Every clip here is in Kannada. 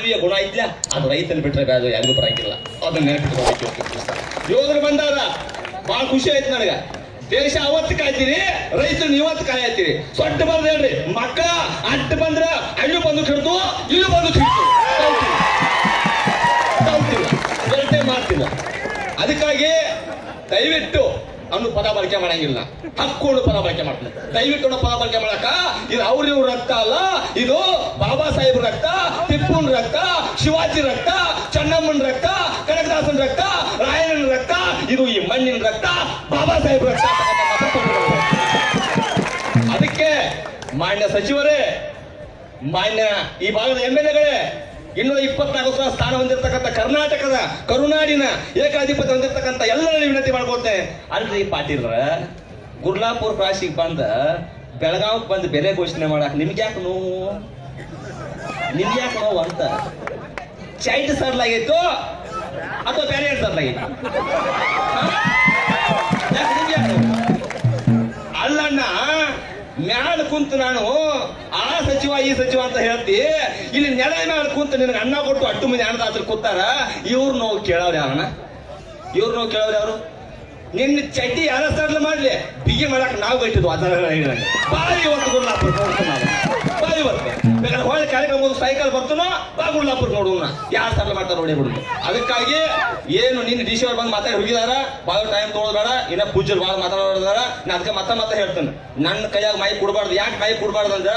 ಮಾನವೀಯ ಗುಣ ಇದ್ಯಾ? ಅದು ರೈತನ ಬಿಟ್ರೆ ಬೇಡ ಯಾರಿಗೂ ಬರಂಗಿಲ್ಲ. ಅದನ್ನ ನೆನಪಿಟ್ಕೋಬೇಕು ಯೋಧರು ಬಂದಾಗ ಬಹಳ ಖುಷಿ ಆಯ್ತು ನನಗ. ದೇಶ ಅವತ್ತು ಕಾಯ್ತೀರಿ ರೈತರು ಇವತ್ತು ಕಾಯತ್ತೀರಿ ಸೊಟ್ಟ ಬರ್ದ ಹೇಳ್ರಿ ಮಕ್ಕಳ ಅಡ್ಡ ಬಂದ್ರ ಅಲ್ಲೂ ಬಂದು ಕಿಡ್ತು ಇಲ್ಲಿ ಬಂದು ಕಿಡ್ತು ಮಾಡ್ತಿಲ್ಲ ಅದಕ್ಕಾಗಿ ದಯವಿಟ್ಟು ಅವನು ಪದ ಬಳಕೆ ಮಾಡಂಗಿಲ್ಲ. ಹಕ್ಕೊಂಡು ಪದ ಬಳಕೆ ಮಾಡ್ತಾನೆ ದಯವಿಟ್ಟು ಪದ ಬಳಕೆ ಮಾಡಕ ಇದು ಅವ್ರಿವ್ರ ರಕ್ತ ಅಲ್ಲ. ಇದು ಬಾಬಾ ಸಾಹೇಬ್ ರಕ್ತ, ಟಿಪ್ಪುನ್ ರಕ್ತ, ಶಿವಾಜಿ ರಕ್ತ, ಚನ್ನಮ್ಮನ ರಕ್ತ, ಕನಕದಾಸನ ರಕ್ತ, ರಾಯಣ್ಣನ ರಕ್ತ, ಇದು ಈ ಮಣ್ಣಿನ ರಕ್ತ, ಬಾಬಾ ಸಾಹೇಬ್ ರಕ್ತ. ಅದಕ್ಕೆ ಮಾನ್ಯ ಸಚಿವರೇ, ಮಾನ್ಯ ಈ ಭಾಗದ ಎಂ ಎಲ್ ಎಗಳೇ ಇನ್ನೂ ಇಪ್ಪತ್ನಾಲ್ಕು ಸಾವಿರ ಸ್ಥಾನ ಹೊಂದಿರತಕ್ಕಂಥ ಕರ್ನಾಟಕದ, ಕರುನಾಡಿನ ಏಕಾಧಿಪತ್ಯ ಹೊಂದಿರತಕ್ಕಂಥ ಎಲ್ಲರಲ್ಲಿ ವಿನಂತಿ ಮಾಡ್ಕೊಳ್ತೆ ಅಂದ್ರೆ ಈ ಪಾಟೀಲ್ರ ಗುರ್ಲಾಪುರ ಕ್ರಾಸಿಗೆ ಬಂದ ಬೆಳಗಾವ್ ಬಂದು ಬೆಲೆ ಘೋಷಣೆ ಮಾಡಕ್ ನಿಮ್ಗೆ ಯಾಕೆ ನೋವು? ನಿಮ್ಗೆ ಯಾಕೆ ನೋವು ಅಂತ. ಚೈಟ್ ಸರ್ಲಾಗಿತ್ತು ಅಥವಾ ಏನು ಸರ್ಲಾಗಿತ್ತು ಮ್ಯಾಲ ಕುಂತು ನಾನು, ಆ ಸಚಿವ, ಈ ಸಚಿವ ಅಂತ ಹೇಳ್ತಿ, ಇಲ್ಲಿ ನೆಲ ಮ್ಯಾಲ ಕುಂತು ನಿನಗೆ ಅನ್ನ ಕೊಟ್ಟು ಅಟ್ಟು ಮಂದಿ ಅನ್ನದಾತರು ಕೂತಾರ? ಇವ್ರು ನೋವು ಕೇಳವ್ರ ಯಾರಣ್ಣ ಇವ್ರು ನೋವು ಕೇಳವ್ರ ಯಾರು? ನಿನ್ನ ಚಡ್ಡಿ ಯಾರ ಮಾಡ್ಲಿ? ಬಿಗಿ ಮಾಡಕ್ ನಾವು ಬೈಟಿದ್ವು ಅದರ ಬಾರಿ ಇವತ್ತು ಗುರ್ಲಾಪುರ ನೋಡ್ತು ನಾವು ಬಾರಿ ಇವತ್ತು ಬೇಕಾದ್ರೆ ಕಾರ್ಯಕ್ರಮ ಸೈಕಲ್ ಬರ್ತನೋ, ಬಾ ಗುರ್ಲಾಪುರ ನೋಡೋಣ ಯಾರು ಸಡ್ಲ ಮಾಡ್ತಾರೆ ನೋಡಿ ಬಿಡುದು ಅದಕ್ಕಾಗಿ ಏನು ನಿನ್ನ ಡಿ ಅವ್ರು ಬಂದು ಮಾತಾಡಿ ಹೋಗಿದಾರ ಭಾಳ ಟೈಮ್ ತೊಗೊಳ್ಬೇಡ ಇನ್ನ ಪೂಜ್ಯರು ಭಾಳ ಮಾತಾಡೋದಾರ. ನಾ ಅದಕ್ಕೆ ಮತ್ತೆ ಮತ್ತೆ ಹೇಳ್ತೇನೆ. ನನ್ನ ಕೈಯಾಗ ಮೈ ಕೊಡಬಾರ್ದು. ಯಾಕೆ ಮೈ ಕೊಡಬಾರ್ದು ಅಂದ್ರೆ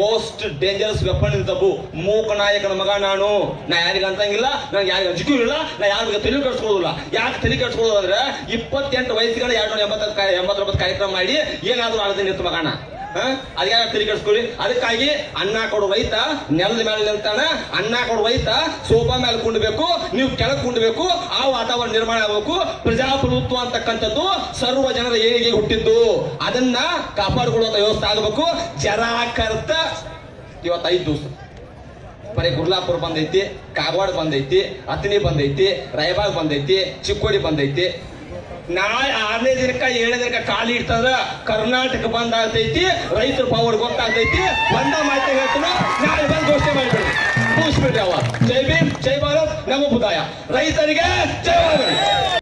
ಮೋಸ್ಟ್ ಡೇಂಜರಸ್ ವೆಪನ್ ಇನ್ ತಪ್ಪು. ಮೂಕ ನಾಯಕನ ಮಗ ನಾನು. ನಾ ಯಾರಿಗ ಅಂತಂಗಿಲ್ಲ ನನಗೆ ಯಾರಿಗ ಅಂಜಿಕೂ ಇಲ್ಲ, ನಾ ಯಾರಿಗೆ ತಲೆ ಕಟ್ಸ್ಕೊಳ್ಳೋದಿಲ್ಲ ಯಾಕೆ ತಲೆ ಕಟ್ಸ್ಕೊಳ್ಳೋದು ಅಂದ್ರೆ, ಇಪ್ಪತ್ತೆಂಟು ವಯಸ್ಸುಗಳ ಎರಡು ನೂರ ಎಂಬತ್ತ ಎಂಬತ್ತೊಂಬತ್ತು ಕಾರ್ಯಕ್ರಮ ಮಾಡಿ ಏನಾದರೂ ಆಡದೆ ನಿಂತು ಮಗನ. ಅದ್ಯಾರ ತಿರುಗಿಸ್ಕೊಳ್ಳಿ ಅದಕ್ಕಾಗಿ ಅನ್ನ ಕೊಡು ರೈತ, ನೆಲದ ಮೇಲೆ ನಿಲ್ತಾನ, ಅನ್ನ ಕೊಡು ರೈತ, ಸೋಫಾ ಮೇಲೆ ಕುಂಡ್ಬೇಕು ನೀವು ಕೆಳಗೆ ಕುಂಡ್ಬೇಕು ಆ ವಾತಾವರಣ ನಿರ್ಮಾಣ ಆಗಬೇಕು. ಪ್ರಜಾಪ್ರಭುತ್ವ ಅಂತಕ್ಕಂಥದ್ದು ಸರ್ವ ಜನರ ಏಳಿಗೆ ಹುಟ್ಟಿದ್ದು. ಅದನ್ನ ಕಾಪಾಡಿಕೊಳ್ಳುವಂತ ವ್ಯವಸ್ಥೆ ಆಗಬೇಕು. ಜರಾಕರ್ತ ಇವತ್ತೈದು ದಿವಸ. ಬರೀ ಗುರ್ಲಾಪುರ ಬಂದೈತಿ, ಕಾಗವಾಡ ಬಂದೈತಿ ಅತ್ನಿ ಬಂದೈತಿ, ರಾಯಬಾಗ್ ಬಂದೈತಿ, ಚಿಕ್ಕೋಡಿ ಬಂದೈತಿ. ನಾಳೆ ಆರನೇ ದಿನಕ್ಕ, ಏಳನೇ ದಿನಕ್ಕ ಕಾಲಿ ಇಡ್ತದ ಕರ್ನಾಟಕ ಬಂದ್ ಆಗ್ತೈತಿ, ರೈತರ ಪವರ್ ಗೊತ್ತಾಗ್ತೈತಿ ಬಂದ ಮಾಹಿತಿ ಹೇಳ್ತಾನ, ನಾಳೆ ಬಂದ್ ಘೋಷಣೆ ಮಾಡಿಬಿಡ್ರಿ ಮುಗಿಸ್ಬಿಡ್ರಿ ಅವ ಜೈ ಭೀಮ್, ಜೈ ಭಾರತ್ ನಮ್ಮ ಬುದಾಯ ರೈತರಿಗೆ ಜೈ ಭಾರತ್.